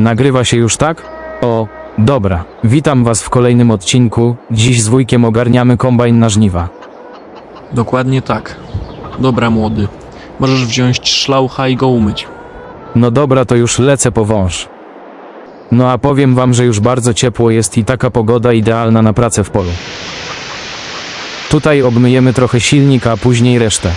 Nagrywa się już tak? O, dobra. Witam was w kolejnym odcinku. Dziś z wujkiem ogarniamy kombajn na żniwa. Dokładnie tak. Dobra, młody. Możesz wziąć szlaucha i go umyć. No dobra, to już lecę po wąż. No a powiem wam, że już bardzo ciepło jest i taka pogoda idealna na pracę w polu. Tutaj obmyjemy trochę silnik, a później resztę.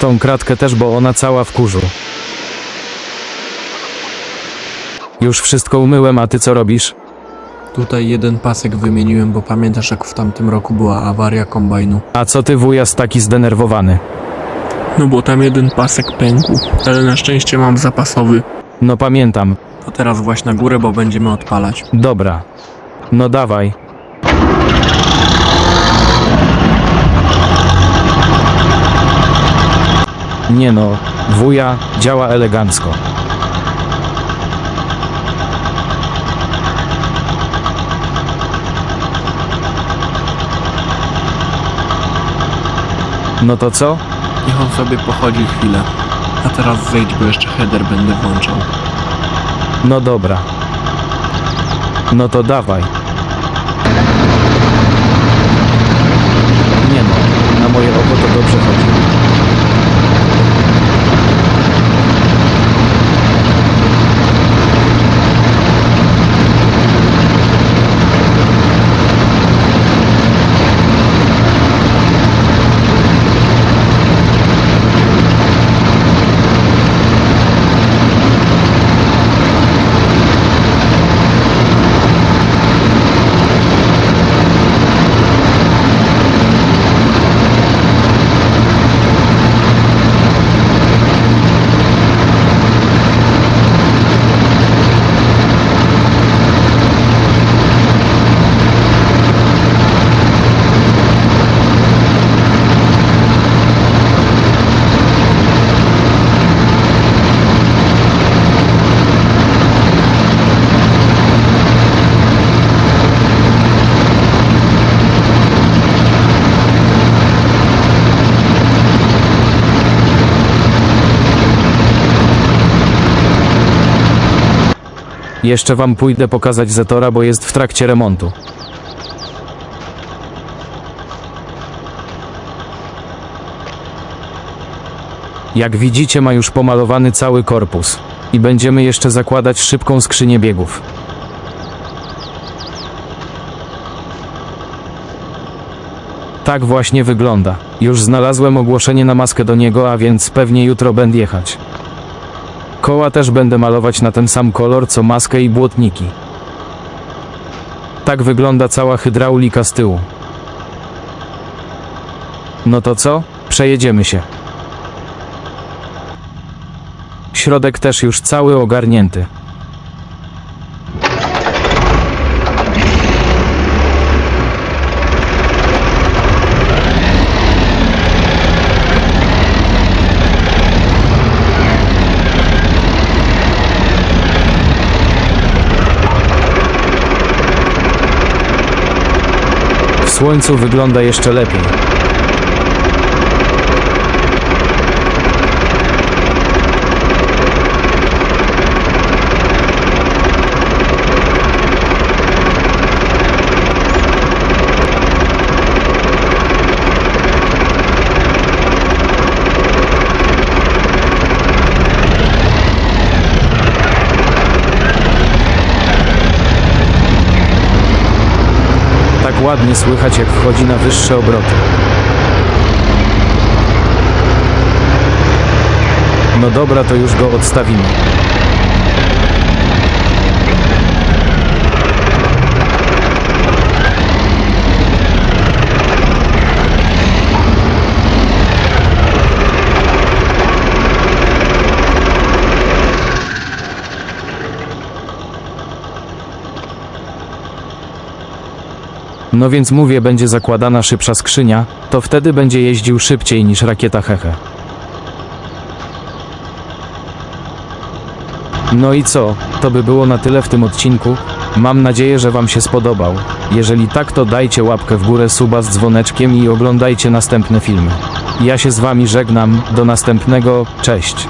Tą kratkę też, bo ona cała w kurzu. Już wszystko umyłem, a ty co robisz? Tutaj jeden pasek wymieniłem, bo pamiętasz jak w tamtym roku była awaria kombajnu. A co ty wujas taki zdenerwowany? No bo tam jeden pasek pękł, ale na szczęście mam zapasowy. No pamiętam. To teraz właśnie na górę, bo będziemy odpalać. Dobra. No dawaj. Nie no, wuja działa elegancko. No to co? Niech on sobie pochodzi chwilę. A teraz zejdź, bo jeszcze header będę włączał. No dobra. No to dawaj. Nie no, na moje oko to dobrze chodzi. Jeszcze wam pójdę pokazać Zetora, bo jest w trakcie remontu. Jak widzicie, ma już pomalowany cały korpus. I będziemy jeszcze zakładać szybką skrzynię biegów. Tak właśnie wygląda. Już znalazłem ogłoszenie na maskę do niego, a więc pewnie jutro będę jechać. Koła też będę malować na ten sam kolor co maskę i błotniki. Tak wygląda cała hydraulika z tyłu. No to co? Przejedziemy się. Środek też już cały ogarnięty. Słońcu wygląda jeszcze lepiej. Ładnie słychać, jak wchodzi na wyższe obroty. No dobra, to już go odstawimy. No więc mówię, będzie zakładana szybsza skrzynia, to wtedy będzie jeździł szybciej niż rakieta Hehe. No i co? To by było na tyle w tym odcinku. Mam nadzieję, że Wam się spodobał. Jeżeli tak, to dajcie łapkę w górę, suba z dzwoneczkiem i oglądajcie następne filmy. Ja się z Wami żegnam, do następnego, cześć.